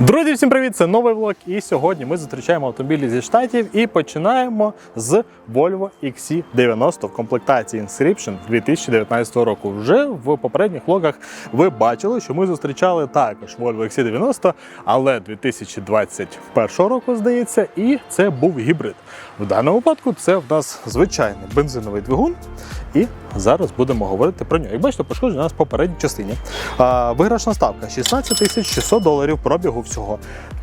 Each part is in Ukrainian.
Друзі, всім привіт! Це новий влог. І сьогодні ми зустрічаємо автомобілі зі штатів і починаємо з Volvo XC90 в комплектації Inscription 2019 року. Вже в попередніх влогах ви бачили, що ми зустрічали також Volvo XC90, але 2021 року, здається, і це був гібрид. В даному випадку це в нас звичайний бензиновий двигун. І зараз будемо говорити про нього. Як бачите, пошкодження у нас попередній частині. А, виграшна ставка 16 тисяч 600 доларів пробігу всього.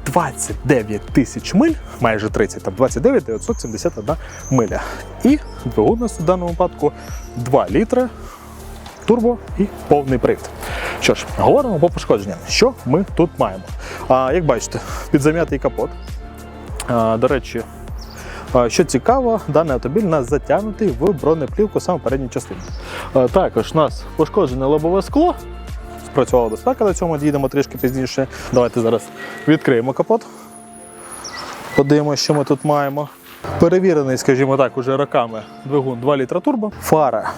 29 тисяч миль, майже 30, там 29 971 миля. І двигун у нас в даному випадку 2 літри, турбо і повний привід. Що ж, говоримо по пошкодженням. Що ми тут маємо? А, як бачите, підзам'ятий капот. А, до речі, Що цікаво, даний автомобіль у нас затягнутий в бронеплівку саме передній частині. А, Також у нас пошкоджене лобове скло. Спрацювала безпека, до цього дійдемо трішки пізніше. Давайте зараз відкриємо капот. Подивимося, що ми тут маємо. Перевірений, скажімо так, уже роками двигун 2 літра турбо. Фара.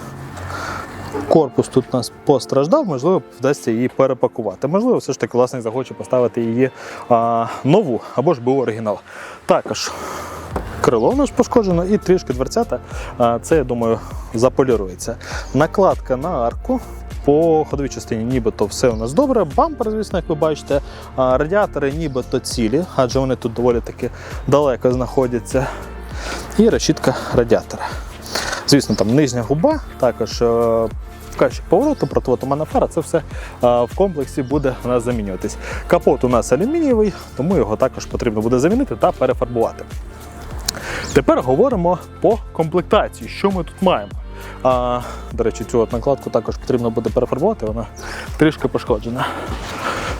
Корпус тут у нас постраждав, можливо, вдасться її перепакувати. Можливо, все ж таки власник захоче поставити її а, нову або ж був оригінал. Також крило у нас пошкоджено і трішки дверцята. Це, я думаю, заполірується. Накладка на арку. По ходовій частині нібито все у нас добре. Бампер, звісно, як ви бачите, радіатори нібито цілі, адже вони тут доволі таки далеко знаходяться. І решітка радіатора. Звісно, там нижня губа, також е, Краще повороту, противотуманна фара, це все е, в комплексі буде у нас замінюватись. Капот у нас алюмінієвий, тому його також потрібно буде замінити та перефарбувати. Тепер говоримо по комплектації, що ми тут маємо. А, до речі, цю от накладку також потрібно буде перефарбувати, вона трішки пошкоджена.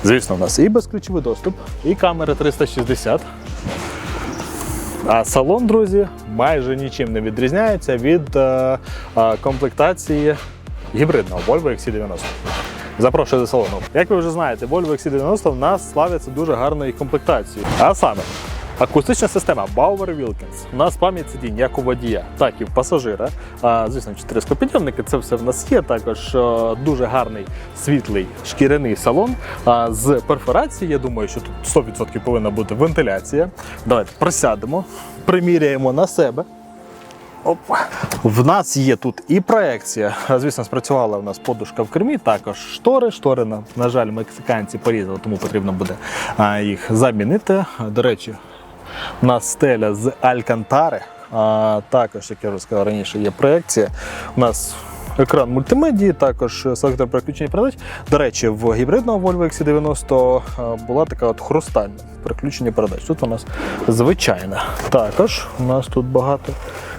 Звісно, у нас і безключовий доступ, і камери 360. А салон, друзі, майже нічим не відрізняється від е, е, комплектації гібридного Volvo XC90. Запрошую до салону. Як ви вже знаєте, Volvo XC90 в нас славиться дуже гарною комплектацією. А саме, акустична система Bauer Wilkins. У нас пам'ять сидінь як у водія, так і в пасажира. А, звісно, чотири склопідйомники, це все в нас є. Також е, дуже гарний світлий шкіряний салон. А, з перфорації, я думаю, що тут 100% повинна бути вентиляція. Давайте присядемо, приміряємо на себе. Опа. В нас є тут і проекція. Звісно, спрацювала в нас подушка в кермі, також штори. Штори, на, на жаль, мексиканці порізали, тому потрібно буде їх замінити. До речі, у нас стеля з Алькантари. А, також, як я вже сказав раніше, є проекція. У нас екран мультимедії, також селектор переключення передач. До речі, в гібридного Volvo XC90 була така от хрустальна переключення передач. Тут у нас звичайна. Також у нас тут багато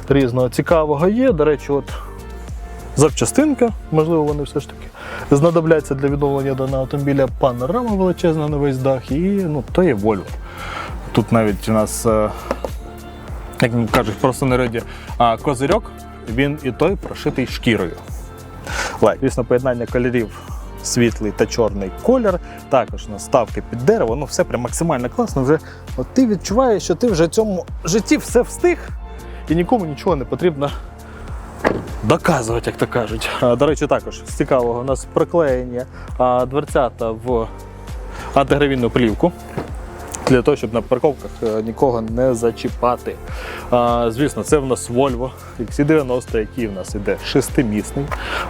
різного цікавого є. До речі, от запчастинка, можливо, вони все ж таки знадобляться для відновлення даного автомобіля. Панорама величезна на весь дах, і ну, то є Volvo. Тут навіть у нас, е, як кажуть, просто народі, а козирьок, він і той прошитий шкірою. Лайк. Звісно, поєднання кольорів світлий та чорний колір, також наставки під дерево, ну все прям максимально класно. Вже от ти відчуваєш, що ти вже в цьому житті все встиг і нікому нічого не потрібно доказувати, як то кажуть. А, До речі, також з цікавого у нас приклеєння дверцята в антигравійну плівку. Для того, щоб на парковках е, нікого не зачіпати. А, звісно, це в нас Volvo XC90, який в нас іде шестимісний,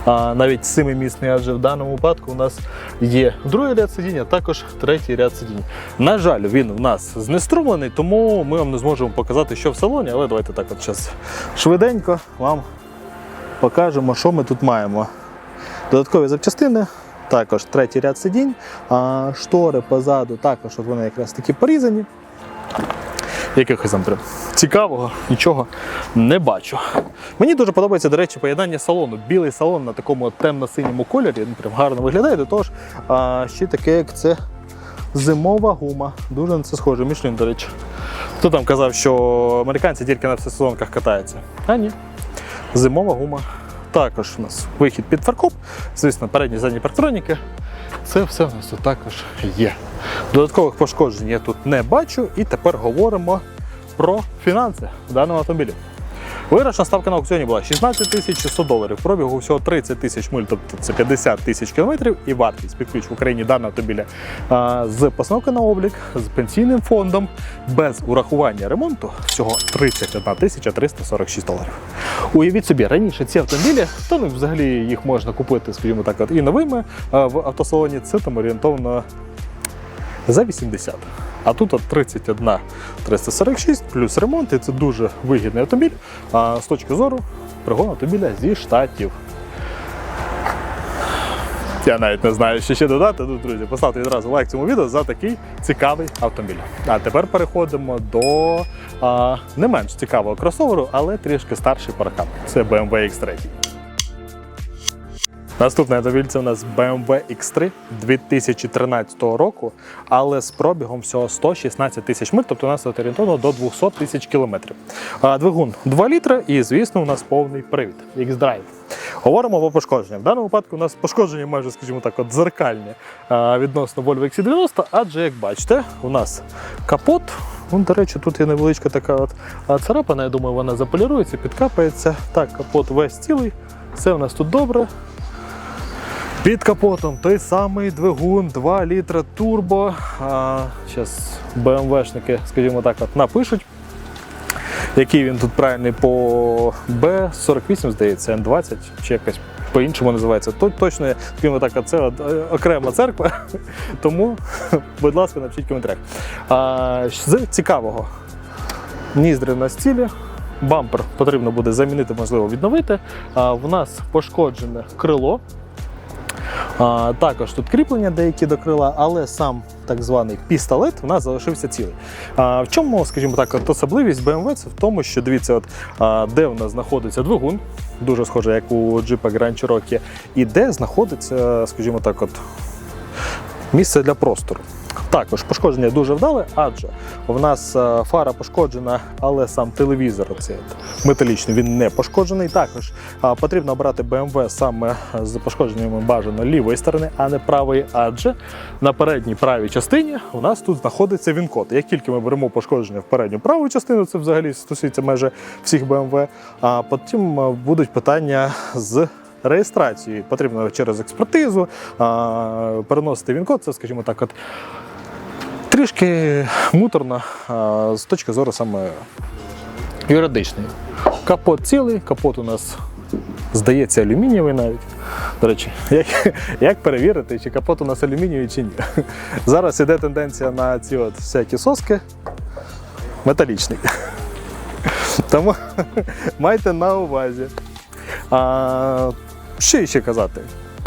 а, навіть семимісний, адже в даному випадку у нас є другий ряд сидіння, а також третій ряд сидінь. На жаль, він в нас знеструмлений, тому ми вам не зможемо показати, що в салоні, але давайте так от зараз швиденько вам покажемо, що ми тут маємо. Додаткові запчастини, також третій ряд сидінь, а штори позаду також вони якраз такі порізані. Якихось там цікавого нічого не бачу. Мені дуже подобається, до речі, поєднання салону. Білий салон на такому темно-синьому кольорі, він прям гарно виглядає. До того ж, а, ще таке, як це зимова гума. Дуже на це схоже. Мішлін, до речі. Хто там казав, що американці тільки на всесезонках катаються? А ні. Зимова гума. Також у нас вихід під фаркоп, звісно, передні задні парктроніки. Це все у нас тут також є. Додаткових пошкоджень я тут не бачу. І тепер говоримо про фінанси в даному автомобілі. Виграшна ставка на аукціоні була 16 тисяч 600 доларів. Пробігу всього 30 тисяч миль, тобто це 50 тисяч кілометрів. І вартість під ключ в Україні даного автомобіля з постановки на облік, з пенсійним фондом, без урахування ремонту всього 31 тисяча 346 доларів. Уявіть собі, раніше ці автомобілі, то ну, взагалі їх можна купити, скажімо так, от, і новими в автосалоні. Це там орієнтовно за 80. А тут от 31 346 плюс ремонт, і це дуже вигідний автомобіль. А з точки зору пригону автомобіля зі штатів. Я навіть не знаю, що ще додати. Ну, друзі, поставте відразу лайк цьому відео за такий цікавий автомобіль. А тепер переходимо до а, не менш цікавого кросоверу, але трішки старший паркан. Це BMW X3. Наступний автомобіль у нас BMW X3 2013 року, але з пробігом всього 116 тисяч миль, тобто у нас орієнтовно до 200 тисяч кілометрів. Двигун 2 літра і, звісно, у нас повний привід X-Drive. Говоримо по пошкодженням. В даному випадку у нас пошкодження майже, скажімо так, от дзеркальні відносно Volvo XC90, адже, як бачите, у нас капот. Ну, до речі, тут є невеличка така от царапина, я думаю, вона заполірується, підкапається. Так, капот весь цілий, все у нас тут добре. Під капотом той самий двигун 2 літра турбо. Зараз БМВшники, скажімо так, от напишуть. Який він тут правильний по Б48, здається, Н20 чи якось по-іншому називається. Тут точно, скажімо так, це е, окрема церква. Тому, будь ласка, напишіть в коментарях. З цікавого. Ніздри на стілі. Бампер потрібно буде замінити, можливо, відновити. А, в нас пошкоджене крило. А, також тут кріплення деякі до крила, але сам так званий пістолет у нас залишився цілий. А, в чому, скажімо так, от особливість BMW це в тому, що дивіться, от, а, де в нас знаходиться двигун, дуже схоже, як у джипа Grand Cherokee, і де знаходиться, скажімо так, от, місце для простору. Також пошкодження дуже вдале, адже в нас е, фара пошкоджена, але сам телевізор оцей металічний він не пошкоджений. Також потрібно обрати BMW саме з пошкодженнями бажано лівої сторони, а не правої, адже на передній правій частині у нас тут знаходиться він-код. Як тільки ми беремо пошкодження в передню праву частину, це взагалі стосується майже всіх BMW, а потім е, будуть питання з реєстрацією. Потрібно через експертизу а, переносити він-код. Це, скажімо так, от трішки муторно з точки зору саме юридичної. Капот цілий, капот у нас здається алюмінієвий навіть. До речі, як, як перевірити, чи капот у нас алюмінієвий чи ні. Зараз іде тенденція на ці от всякі соски металічний. Тому майте на увазі. А, що ще казати?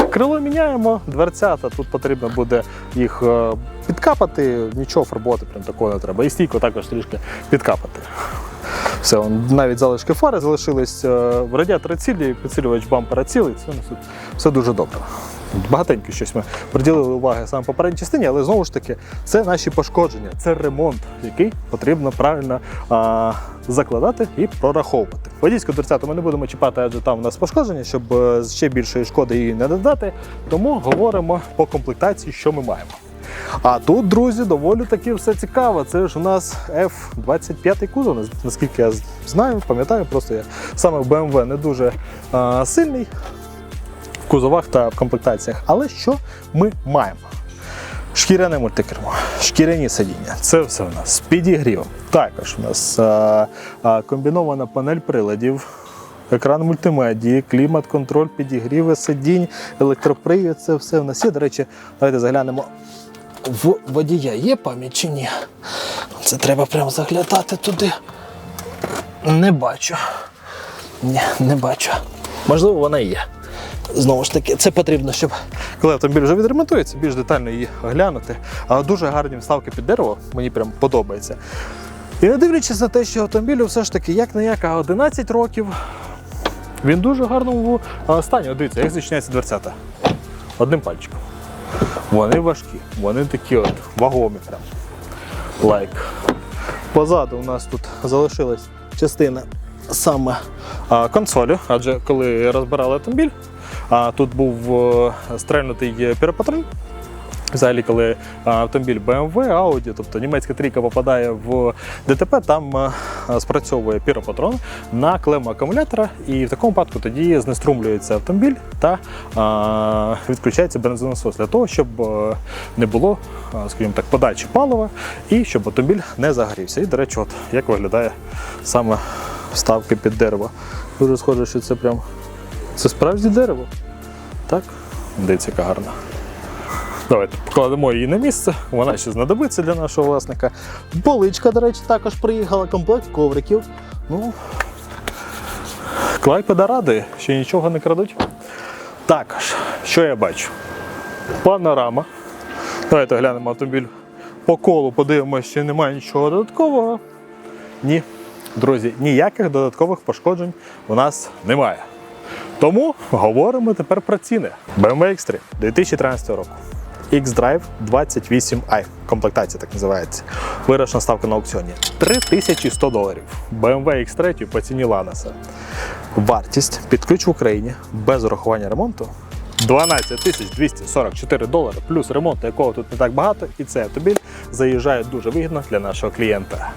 Крило міняємо, дверцята, тут потрібно буде їх е, підкапати, нічого фарбувати прям такого не треба. І стійку також трішки підкапати. Все, навіть залишки фари залишились, е, радіатори цілі, підсилювач бампера цілий, це у все дуже добре. Багатенько щось ми приділили уваги саме попередній частині, але знову ж таки, це наші пошкодження, це ремонт, який потрібно правильно а, закладати і прораховувати. Водійську дверцяту ми не будемо чіпати, адже там у нас пошкодження, щоб е, ще більшої шкоди її не додати. Тому говоримо по комплектації, що ми маємо. А тут, друзі, доволі таки все цікаво. Це ж у нас F25 кузов, наскільки я знаю, пам'ятаю, просто я саме в BMW не дуже а, сильний в кузовах та в комплектаціях. Але що ми маємо? Шкіряне мультикермо, шкіряні сидіння. Це все у нас з підігрівом. Також у нас а, а, комбінована панель приладів. Екран мультимедії, клімат-контроль, підігріви сидінь, електропривід, це все в нас є. До речі, давайте заглянемо. В водія є пам'ять чи ні? Це треба прямо заглядати туди. Не бачу. Ні, не бачу. Можливо, вона і є. Знову ж таки, це потрібно, щоб коли автомобіль вже відремонтується, більш детально її оглянути. А дуже гарні вставки під дерево, мені прям подобається. І не дивлячись на те, що автомобілю все ж таки як не як, а 11 років. Він дуже в гарному стані. Дивіться, як зачиняється дверцята. Одним пальчиком. Вони важкі, вони такі от вагомі прям. Лайк. Позаду у нас тут залишилась частина саме консолі, адже коли розбирали автомобіль, а, тут був е, стрельнутий перепатрон. Взагалі, коли автомобіль BMW, Audi, тобто німецька трійка попадає в ДТП, там спрацьовує піропатрон на клему акумулятора, і в такому випадку тоді знеструмлюється автомобіль та відключається бензонасос для того, щоб не було, скажімо так, подачі палива і щоб автомобіль не загорівся. І, до речі, от як виглядає саме вставки під дерево. Дуже схоже, що це прям це справжнє дерево. Так? Дивіться, яка гарна. Давайте покладемо її на місце. Вона ще знадобиться для нашого власника. Поличка, до речі, також приїхала, комплект ковриків. Ну, Клайпеда радує, що нічого не крадуть. Також, що я бачу? Панорама. Давайте глянемо автомобіль по колу, подивимося, чи немає нічого додаткового. Ні. Друзі, ніяких додаткових пошкоджень у нас немає. Тому говоримо тепер про ціни. BMW X3 2013 року. X-Drive 28i, комплектація так називається. Вирішена ставка на аукціоні 3100 доларів. BMW X3 по ціні Ланаса. Вартість під ключ в Україні без урахування ремонту 12 244 долари, плюс ремонту, якого тут не так багато, і цей автомобіль заїжджає дуже вигідно для нашого клієнта.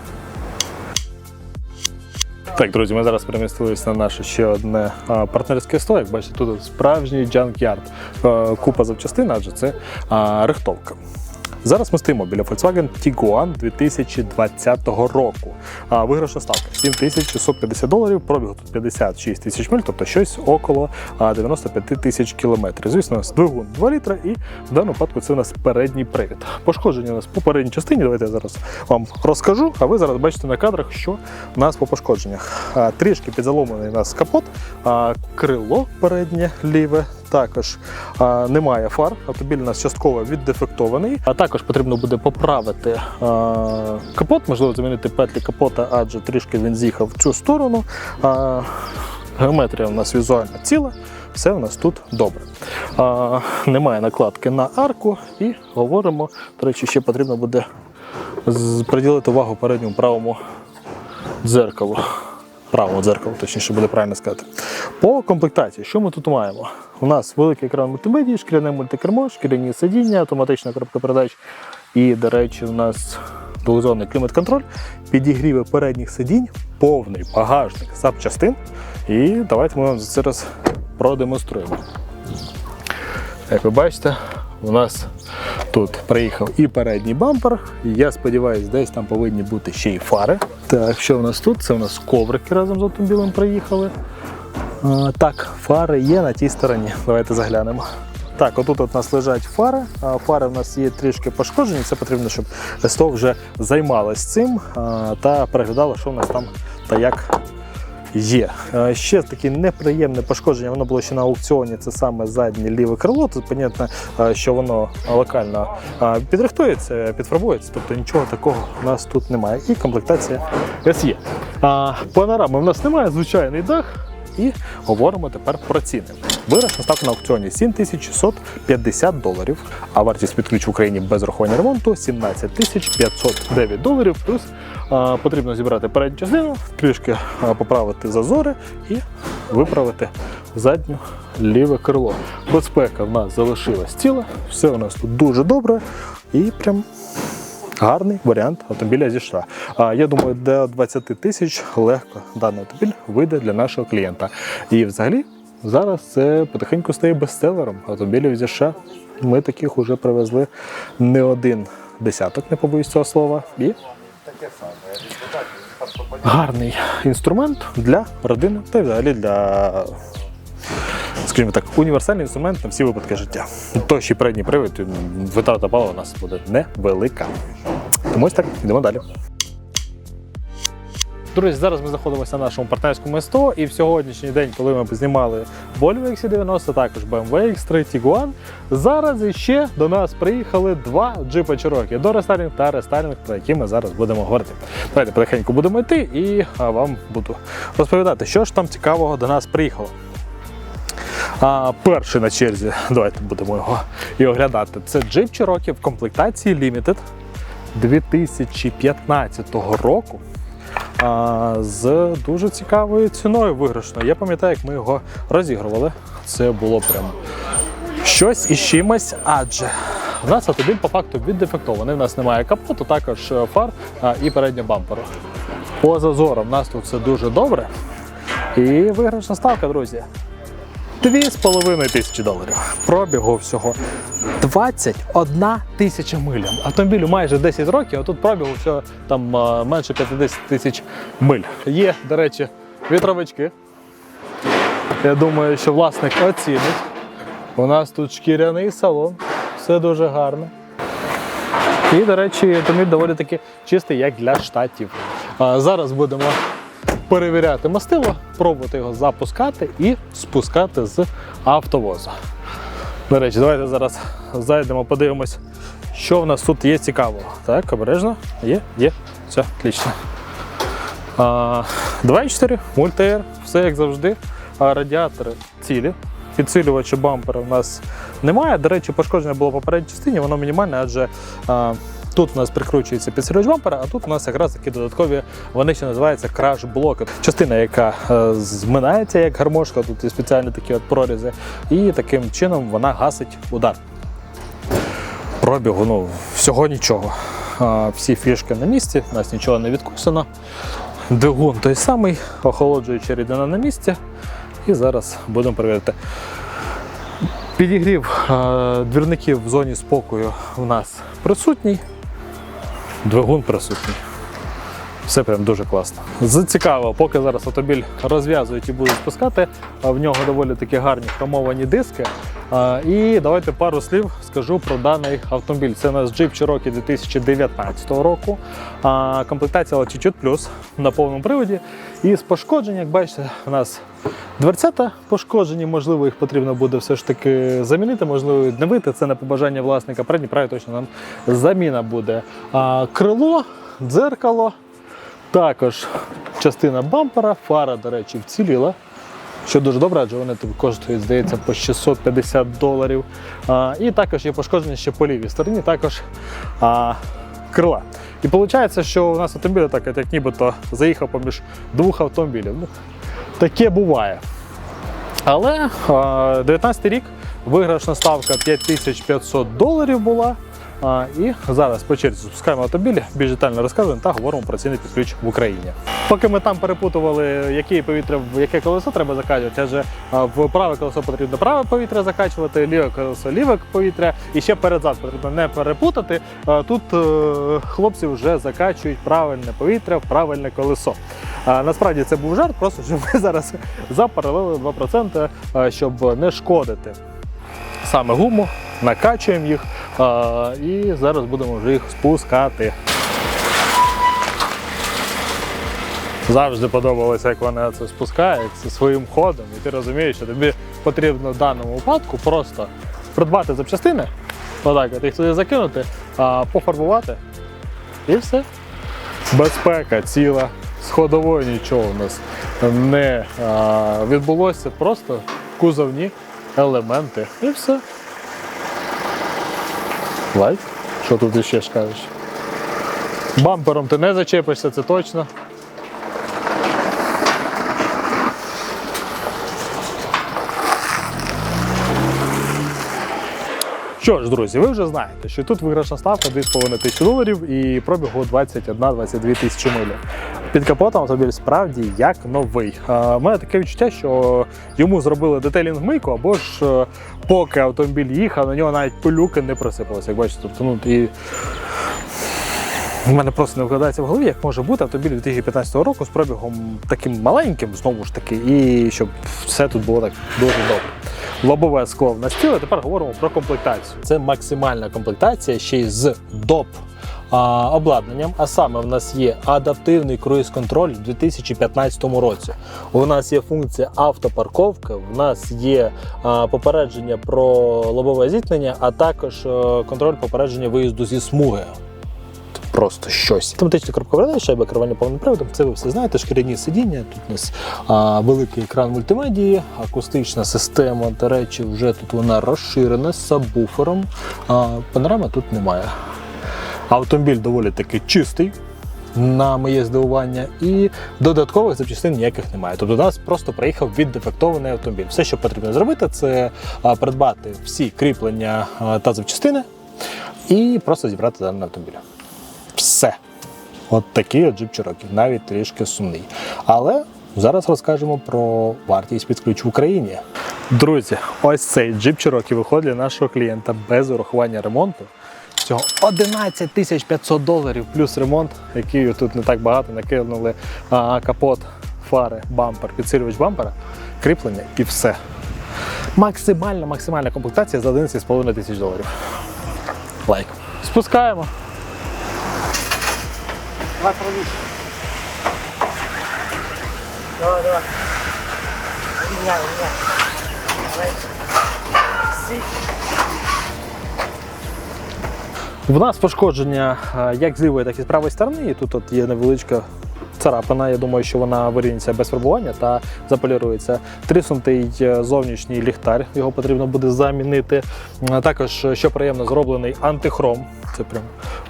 Так, друзі, ми зараз перемістилися на наше ще одне партнерське сто. Як бачите, тут справжній джанк-ярд. Купа запчастин, адже це рихтовка. Зараз ми стоїмо біля Volkswagen Tiguan 2020 року. А, Виграшна ставка 7650 доларів, пробігу тут 56 тисяч миль, тобто щось около 95 тисяч кілометрів. Звісно, нас двигун 2 літра і в даному випадку це у нас передній привід. Пошкодження у нас по передній частині. Давайте я зараз вам розкажу, а ви зараз бачите на кадрах, що у нас по пошкодженнях. Трішки підзаломаний у нас капот, крило переднє ліве. Також немає фар, автомобіль у нас частково віддефектований. А також потрібно буде поправити капот, можливо, замінити петлі капота, адже трішки він з'їхав в цю сторону. Геометрія у нас візуально ціла, все у нас тут добре. А, немає накладки на арку і говоримо. До речі, ще потрібно буде приділити увагу передньому правому дзеркалу. Правому дзеркалу, точніше буде правильно сказати. По комплектації, що ми тут маємо? У нас великий екран мультимедії, шкіряне мультикермо, шкіряні сидіння, автоматична коробка передач. І, до речі, у нас двохзонний клімат-контроль, підігріви передніх сидінь, повний багажник запчастин. І давайте ми вам зараз продемонструємо. Як ви бачите, у нас тут приїхав і передній бампер. Я сподіваюся, десь там повинні бути ще й фари. Так, що у нас тут? Це у нас коврики разом з автомобілем приїхали. А, так, фари є на тій стороні. Давайте заглянемо. Так, отут от у нас лежать фари. Фари в нас є трішки пошкоджені. Це потрібно, щоб СТО вже займалось цим та переглядало, що у нас там та як Є. Ще таке неприємне пошкодження, воно було ще на аукціоні, це саме заднє ліве крило. Тут, понятно, що воно локально підрихтується, підфарбується, тобто нічого такого у нас тут немає. І комплектація SE. Панорами в нас немає, звичайний дах. І говоримо тепер про ціни. Вирішна ставка на аукціоні 7650 доларів, а вартість під ключ в Україні без рахування ремонту 17 509 доларів. Плюс а, потрібно зібрати передню частину, трішки поправити зазори і виправити задню ліве крило. Безпека в нас залишилась ціла, все у нас тут дуже добре і прям Гарний варіант автомобіля зі США. А я думаю, до 20 тисяч легко даний автомобіль вийде для нашого клієнта. І взагалі зараз це потихеньку стає бестселером автомобілів зі США. Ми таких вже привезли не один десяток, не побоюсь цього слова. І гарний інструмент для родини та взагалі для. Скажімо так, універсальний інструмент на всі випадки життя. То ще передній привід, витрата палива у нас буде невелика. Тому ось так, йдемо далі. Друзі, зараз ми знаходимося на нашому партнерському СТО, і в сьогоднішній день, коли ми знімали Volvo XC90, також BMW X3 Tiguan, зараз іще до нас приїхали два джипа Cherokee до рестайлінг та рестайлінг, про які ми зараз будемо говорити. Давайте потихеньку будемо йти і вам буду розповідати, що ж там цікавого до нас приїхало. А, перший на черзі, давайте будемо його і оглядати. Це джип Cherokee в комплектації Limited 2015 року. А, з дуже цікавою ціною виграшною. Я пам'ятаю, як ми його розігрували. Це було прям щось із чимось, адже у нас автомобіль по факту віддефектований. У нас немає капоту, також е, фар а, і переднього бамперу. По зазорам у нас тут все дуже добре. І виграшна ставка, друзі. 2,5 тисячі доларів. Пробігу всього 21 тисяча миль. Автомобілю майже 10 років, а тут пробігу всього там менше 50 тисяч миль. Є, до речі, вітровички. Я думаю, що власник оцінить. У нас тут шкіряний салон, все дуже гарно. І, до речі, автомобіль доволі таки чистий, як для штатів. А зараз будемо перевіряти мастило, пробувати його запускати і спускати з автовозу. До речі, давайте зараз зайдемо, подивимось, що в нас тут є цікавого. Так, обережно. Є, є. Все, отлично. А, 2.4, мультиер, все як завжди. А, радіатори цілі. Підсилювача бампера в нас немає. До речі, пошкодження було в попередній частині, воно мінімальне, адже а, тут у нас прикручується підсилювач бампера, а тут у нас якраз такі додаткові, вони ще називаються краш-блоки. Частина, яка е, зминається як гармошка, тут є спеціальні такі от прорізи, і таким чином вона гасить удар. Пробігу, ну, всього нічого. Всі фішки на місці, у нас нічого не відкусено. Двигун той самий, охолоджуюча рідина на місці. І зараз будемо перевіряти. Підігрів е, двірників в зоні спокою у нас присутній. Двигун присутній. Все прям дуже класно. З цікаво, поки зараз автомобіль розв'язують і будуть спускати, в нього доволі такі гарні хромовані диски. І давайте пару слів скажу про даний автомобіль. Це у нас Jeep Cherokee 2019 року. Комплектація Latitude Plus на повному приводі. І з пошкоджень, як бачите, у нас дверцята пошкоджені, можливо, їх потрібно буде все ж таки замінити, можливо, відновити. Це на побажання власника. Передній правий точно нам заміна буде. А, Крило, дзеркало. Також частина бампера, фара, до речі, вціліла. Що дуже добре, адже вони тобі коштують, здається, по 650 доларів. А, і також є пошкодження ще по лівій стороні, також а, крила. І виходить, що у нас автомобіль так, як нібито заїхав поміж двох автомобілів. Таке буває. Але а, 19 рік виграшна ставка 5500 доларів була. І зараз по черзі запускаємо автомобілі, більш детально розказуємо та говоримо про ціни під ключ в Україні. Поки ми там перепутували, яке повітря в яке колесо треба закачувати, адже в праве колесо потрібно праве повітря закачувати, ліве колесо ліве повітря і ще передзад потрібно не перепутати. Тут е, хлопці вже закачують правильне повітря в правильне колесо. Насправді це був жарт, просто щоб ми зараз запаралели 2%, щоб не шкодити саме гуму, накачуємо їх і зараз будемо вже їх спускати. Завжди подобалося, як вона це спускає це своїм ходом, і ти розумієш, що тобі потрібно в даному випадку просто придбати запчастини, отак, от їх туди закинути, пофарбувати і все. Безпека ціла, з ходовою нічого у нас не відбулося, просто кузовні елементи і все. Лайк. Що тут ще скажеш? Бампером ти не зачепишся, це точно. Що ж, друзі, ви вже знаєте, що тут виграшна ставка 2,5 тисячі доларів і пробігу 21-22 тисячі милі. Під капотом автомобіль справді як новий. У мене таке відчуття, що йому зробили детейлінг мийку, або ж е, поки автомобіль їхав, на нього навіть пилюки не просипалися. Як бачите, тобто, ну, і у мене просто не вкладається в голові, як може бути автомобіль 2015 року з пробігом таким маленьким, знову ж таки, і щоб все тут було так дуже добре. Лобове скло в нас ціле. Тепер говоримо про комплектацію. Це максимальна комплектація ще й з доп. А, Обладнанням, а саме в нас є адаптивний круїз-контроль у 2015 році. У нас є функція автопарковки, в нас є а, попередження про лобове зіткнення, а також е, контроль попередження виїзду зі смуги просто щось. Автоматична коробка передач, шайба керування повним приводом. Це ви все знаєте, шкіряні сидіння. Тут у нас а, великий екран мультимедії, акустична система. До речі, вже тут вона розширена з сабвуфером. А, панорами тут немає. Автомобіль доволі таки чистий. На моє здивування, і додаткових запчастин ніяких немає. Тобто до нас просто приїхав віддефектований автомобіль. Все, що потрібно зробити, це придбати всі кріплення та запчастини, і просто зібрати даний автомобіль. Все. От такий от джип Cherokee, навіть трішки сумний. Але зараз розкажемо про вартість під ключ в Україні. Друзі, ось цей джип Cherokee виходить для нашого клієнта без урахування ремонту. Всього 11 тисяч 500 доларів плюс ремонт, який тут не так багато накинули а, капот, фари, бампер, підсилювач бампера, кріплення і все. Максимальна, максимальна комплектація за 11,5 тисяч доларів. Лайк. Спускаємо. Давай правіше. Давай, давай. Міняй, міняй. В нас пошкодження е, як з лівої, так і з правої сторони. І тут от є невеличка царапина. Я думаю, що вона вирівняться без фарбування та заполірується. Тріснутий е, зовнішній ліхтар, його потрібно буде замінити. Е, Також, що приємно, зроблений антихром. Це прям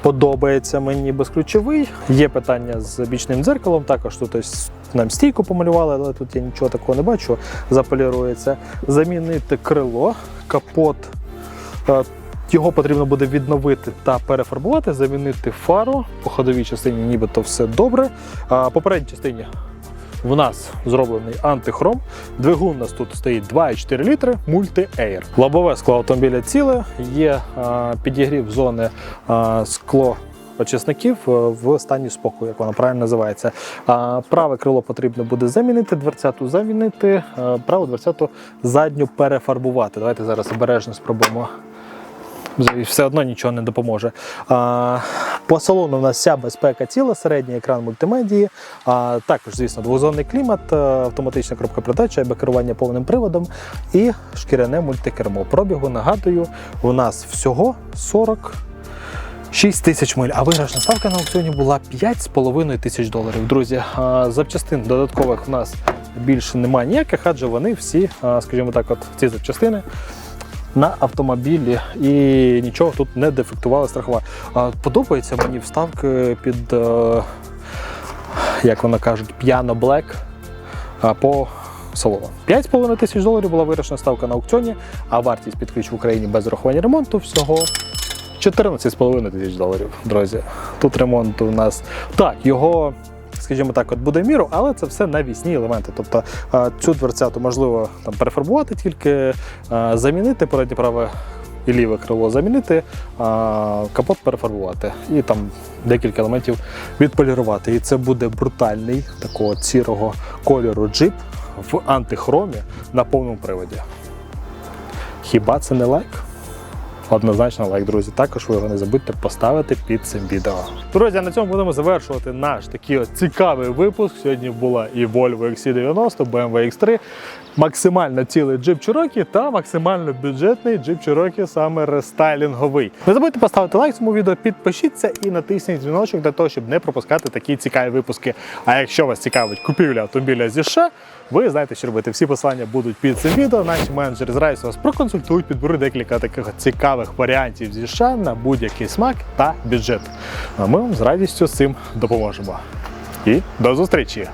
подобається мені безключовий. Є питання з бічним дзеркалом. Також тут нам стійку помалювали, але тут я нічого такого не бачу. Заполірується. Замінити крило, капот. Його потрібно буде відновити та перефарбувати, замінити фару. По ходовій частині нібито все добре. А по передній частині в нас зроблений антихром. Двигун у нас тут стоїть 2,4 літри, мульти-ейр. Лобове скло автомобіля ціле, є а, підігрів зони а, скло. Очисників е, в стані спокою, як воно правильно називається. Праве крило потрібно буде замінити, дверцяту замінити, е, праву дверцяту задню перефарбувати. Давайте зараз обережно спробуємо все одно нічого не допоможе. По салону у нас вся безпека ціла, середній екран мультимедії. А, також, звісно, двозонний клімат, е, автоматична коробка передач, керування повним приводом і шкіряне мультикермо. Пробігу, нагадую, у нас всього 40 6 тисяч миль, а виграшна ставка на аукціоні була 5,5 тисяч доларів. Друзі, запчастин додаткових у нас більше немає ніяких, адже вони всі, скажімо так, от ці запчастини на автомобілі і нічого тут не дефектувала страхова. Подобається мені вставки під, е, як вони кажуть, п'яно блек по салону. 5,5 тисяч доларів була вирішена ставка на аукціоні, а вартість під ключ в Україні без урахування ремонту всього 14,5 тисяч доларів, друзі. Тут ремонт у нас так, його. Скажімо так, от буде міру, але це все навісні елементи. Тобто цю дверцяту можливо там перефарбувати, тільки замінити переднє праве і ліве крило замінити, а капот перефарбувати і там декілька елементів відполірувати. І це буде брутальний такого сірого кольору джип в антихромі на повному приводі. Хіба це не лайк? Однозначно лайк, друзі. Також ви його не забудьте поставити під цим відео. Друзі, на цьому будемо завершувати наш такий от цікавий випуск. Сьогодні була і Volvo XC90, BMW X3, максимально цілий джип Cherokee та максимально бюджетний джип Cherokee саме рестайлінговий. Не забудьте поставити лайк цьому відео, підпишіться і натисніть дзвіночок для того, щоб не пропускати такі цікаві випуски. А якщо вас цікавить купівля автомобіля зі США, ви знаєте, що робити. Всі посилання будуть під цим відео. Наші менеджери з Райсу вас проконсультують, підберуть декілька таких цікавих варіантів зі США на будь-який смак та бюджет. А ми вам з радістю з цим допоможемо. І до зустрічі!